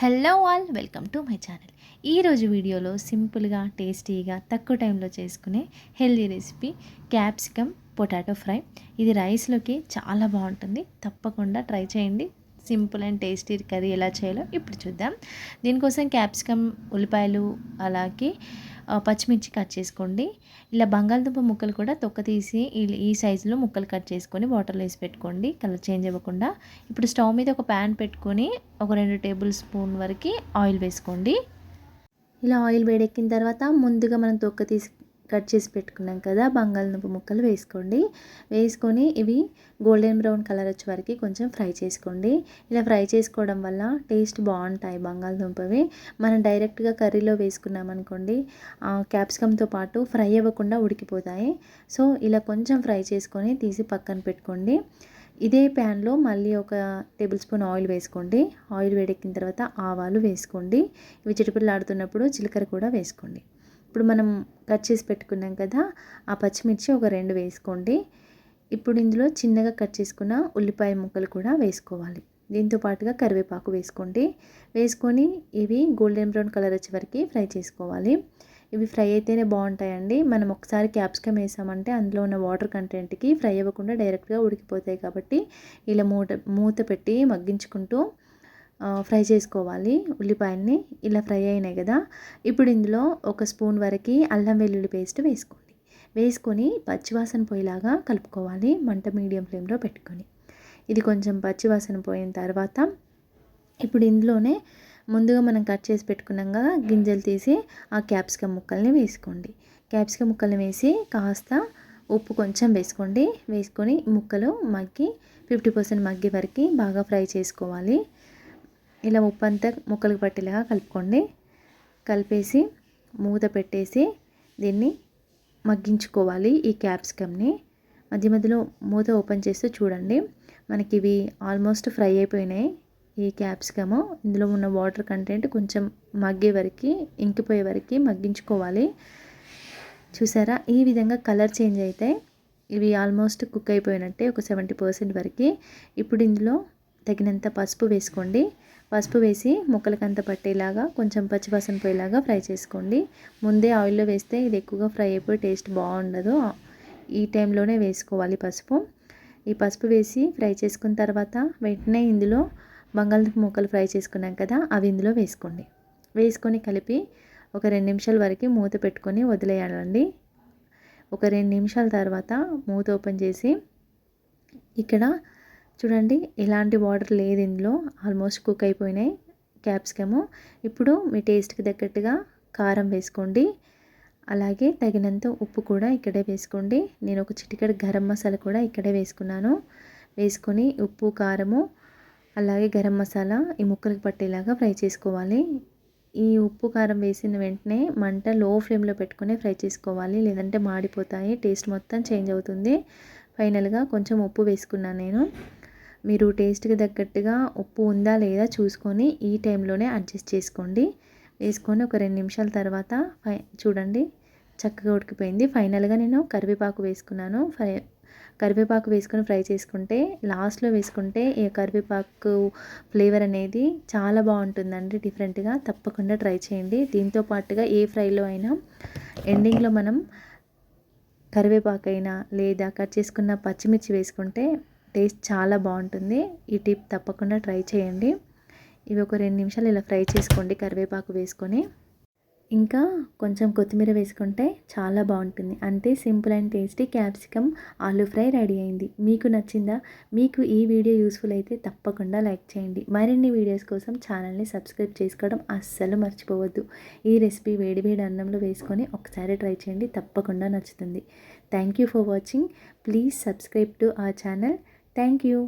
Hello all welcome to my channel ఈరోజు వీడియోలో సింపుల్గా టేస్టీగా తక్కువ టైంలో చేసుకునే healthy recipe capsicum potato fry. ఇది రైస్లోకి చాలా బాగుంటుంది. తప్పకుండా ట్రై చేయండి. సింపుల్ అండ్ టేస్టీ కర్రీ ఎలా చేయాలో ఇప్పుడు చూద్దాం. దీనికోసం క్యాప్సికమ్ ఉల్లిపాయలు అలాగే పచ్చిమిర్చి కట్ చేసుకోండి. ఇలా బంగాళదుంప ముక్కలు కూడా తొక్క తీసి ఈ- ఈ సైజులో ముక్కలు కట్ చేసుకొని వాటర్లో వేసి పెట్టుకోండి. కలర్ చేంజ్ అవ్వకుండా. ఇప్పుడు స్టవ్ మీద ఒక ప్యాన్ పెట్టుకొని ఒక రెండు టేబుల్ స్పూన్ వరకు ఆయిల్ వేసుకోండి. ఇలా ఆయిల్ వేడెక్కిన తర్వాత ముందుగా మనం తొక్క తీసి కట్ చేసి పెట్టుకున్నాం కదా బంగాళదుంప ముక్కలు వేసుకోండి. వేసుకొని ఇవి గోల్డెన్ బ్రౌన్ కలర్ వచ్చే వరకు కొంచెం ఫ్రై చేసుకోండి. ఇలా ఫ్రై చేసుకోవడం వల్ల టేస్ట్ బాగుంటాయి బంగాళదుంపవి. మనం డైరెక్ట్గా కర్రీలో వేసుకున్నాం అనుకోండి క్యాప్సికమ్తో పాటు ఫ్రై అవ్వకుండా ఉడికిపోతాయి. సో ఇలా కొంచెం ఫ్రై చేసుకొని తీసి పక్కన పెట్టుకోండి. ఇదే ప్యాన్లో మళ్ళీ ఒక టేబుల్ స్పూన్ ఆయిల్ వేసుకోండి. ఆయిల్ వేడెక్కిన తర్వాత ఆవాలు వేసుకోండి. ఇవి చిటిపిల్లాడుతున్నప్పుడు జీలకర్ర కూడా వేసుకోండి. ఇప్పుడు మనం కట్ చేసి పెట్టుకున్నాం కదా ఆ పచ్చిమిర్చి ఒక రెండు వేసుకోండి. ఇప్పుడు ఇందులో చిన్నగా కట్ చేసుకున్న ఉల్లిపాయ ముక్కలు కూడా వేసుకోవాలి. దీంతో పాటుగా కరివేపాకు వేసుకోండి. వేసుకొని ఇవి గోల్డెన్ బ్రౌన్ కలర్ వచ్చే వరకు ఫ్రై చేసుకోవాలి. ఇవి ఫ్రై అయితేనే బాగుంటాయండి. మనం ఒకసారి క్యాప్సికమ్ వేసామంటే అందులో ఉన్న వాటర్ కంటెంట్కి ఫ్రై అవ్వకుండా డైరెక్ట్గా ఉడికిపోతాయి కాబట్టి ఇలా మూత మూత పెట్టి మగ్గించుకుంటూ ఫ్రై చేసుకోవాలి ఉల్లిపాయల్ని. ఇలా ఫ్రై అయినాయి కదా. ఇప్పుడు ఇందులో ఒక స్పూన్ వరకు అల్లం వెల్లుల్లి పేస్ట్ వేసుకోండి. వేసుకొని పచ్చివాసన పోయేలాగా కలుపుకోవాలి మంట మీడియం ఫ్లేమ్లో పెట్టుకొని. ఇది కొంచెం పచ్చివాసన పోయిన తర్వాత ఇప్పుడు ఇందులోనే ముందుగా మనం కట్ చేసి పెట్టుకున్నాం గింజలు తీసి ఆ క్యాప్సికమ్ ముక్కల్ని వేసుకోండి. క్యాప్సికమ్ ముక్కల్ని వేసి కాస్త ఉప్పు కొంచెం వేసుకోండి. వేసుకొని ముక్కలు మగ్గి ఫిఫ్టీ పర్సెంట్ మగ్గే వరకు బాగా ఫ్రై చేసుకోవాలి. ఇలా ఉప్పు అంతా ముక్కలకు పట్టేలాగా కలుపుకోండి. కలిపేసి మూత పెట్టేసి దీన్ని మగ్గించుకోవాలి ఈ క్యాప్సికమ్ని. మధ్య మధ్యలో మూత ఓపెన్ చేస్తూ చూడండి మనకి ఇవి ఆల్మోస్ట్ ఫ్రై అయిపోయినాయి ఈ క్యాప్సికము. ఇందులో ఉన్న వాటర్ కంటెంట్ కొంచెం మగ్గే వరకు ఇంకిపోయే వరకు మగ్గించుకోవాలి. చూసారా? ఈ విధంగా కలర్ చేంజ్ అయితే ఇవి ఆల్మోస్ట్ కుక్ అయిపోయినట్టే ఒక సెవెంటీ పర్సెంట్ వరకు. ఇప్పుడు ఇందులో తగినంత పసుపు వేసుకోండి. పసుపు వేసి ముక్కలకంత పట్టేలాగా కొంచెం పచ్చివాసన పోయేలాగా ఫ్రై చేసుకోండి. ముందే ఆయిల్లో వేస్తే ఇది ఎక్కువగా ఫ్రై అయిపోయి టేస్ట్ బాగుండదు. ఈ టైంలోనే వేసుకోవాలి పసుపు. ఈ పసుపు వేసి ఫ్రై చేసుకున్న తర్వాత వెంటనే ఇందులో బంగాళదుంప ముక్కలు ఫ్రై చేసుకున్నాం కదా అవి ఇందులో వేసుకోండి. వేసుకొని కలిపి ఒక రెండు నిమిషాల వరకు మూత పెట్టుకొని వదిలేయాలండి. ఒక రెండు నిమిషాల తర్వాత మూత ఓపెన్ చేసి ఇక్కడ చూడండి ఎలాంటి వాటర్ లేదు ఇందులో. ఆల్మోస్ట్ కుక్ అయిపోయినాయి క్యాప్సికము. ఇప్పుడు మీ టేస్ట్కి తగ్గట్టుగా కారం వేసుకోండి. అలాగే తగినంత ఉప్పు కూడా ఇక్కడే వేసుకోండి. నేను ఒక చిటికెడు గరం మసాలా కూడా ఇక్కడే వేసుకున్నాను. వేసుకొని ఉప్పు కారము అలాగే గరం మసాలా ఈ ముక్కలకు పట్టేలాగా ఫ్రై చేసుకోవాలి. ఈ ఉప్పు కారం వేసిన వెంటనే మంట లో ఫ్లేమ్లో పెట్టుకుని ఫ్రై చేసుకోవాలి. లేదంటే మాడిపోతాయి టేస్ట్ మొత్తం చేంజ్ అవుతుంది. ఫైనల్గా కొంచెం ఉప్పు వేసుకున్నాను నేను. మీరు టేస్ట్కి తగ్గట్టుగా ఉప్పు ఉందా లేదా చూసుకొని ఈ టైంలోనే అడ్జస్ట్ చేసుకోండి. వేసుకొని ఒక రెండు నిమిషాల తర్వాత ఫై చూడండి. చక్కగా ఉడికిపోయింది. ఫైనల్గా నేను కరివేపాకు వేసుకున్నాను. ఫ్రై కరివేపాకు వేసుకొని ఫ్రై చేసుకుంటే లాస్ట్లో వేసుకుంటే ఈ కరివేపాకు ఫ్లేవర్ అనేది చాలా బాగుంటుందండి. డిఫరెంట్గా తప్పకుండా ట్రై చేయండి. దీంతో పాటుగా ఏ ఫ్రైలో అయినా ఎండింగ్లో మనం కరివేపాకు అయినా లేదా కట్ చేసుకున్న పచ్చిమిర్చి వేసుకుంటే టేస్ట్ చాలా బాగుంటుంది. ఈ టిప్ తప్పకుండా ట్రై చేయండి. ఇవి ఒక రెండు నిమిషాలు ఇలా ఫ్రై చేసుకోండి కరివేపాకు వేసుకొని. ఇంకా కొంచెం కొత్తిమీర వేసుకుంటే చాలా బాగుంటుంది. అంతే simple and tasty capsicum aloo fry ready అయింది. మీకు నచ్చిందా? మీకు ఈ వీడియో యూస్ఫుల్ అయితే తప్పకుండా లైక్ చేయండి. మరిన్ని వీడియోస్ కోసం ఛానల్ని సబ్స్క్రైబ్ చేసుకోవడం అస్సలు మర్చిపోవద్దు. ఈ రెసిపీ వేడి వేడి అన్నంలో వేసుకొని ఒకసారి ట్రై చేయండి. తప్పకుండా నచ్చుతుంది. Thank you for watching please subscribe to a channel thank you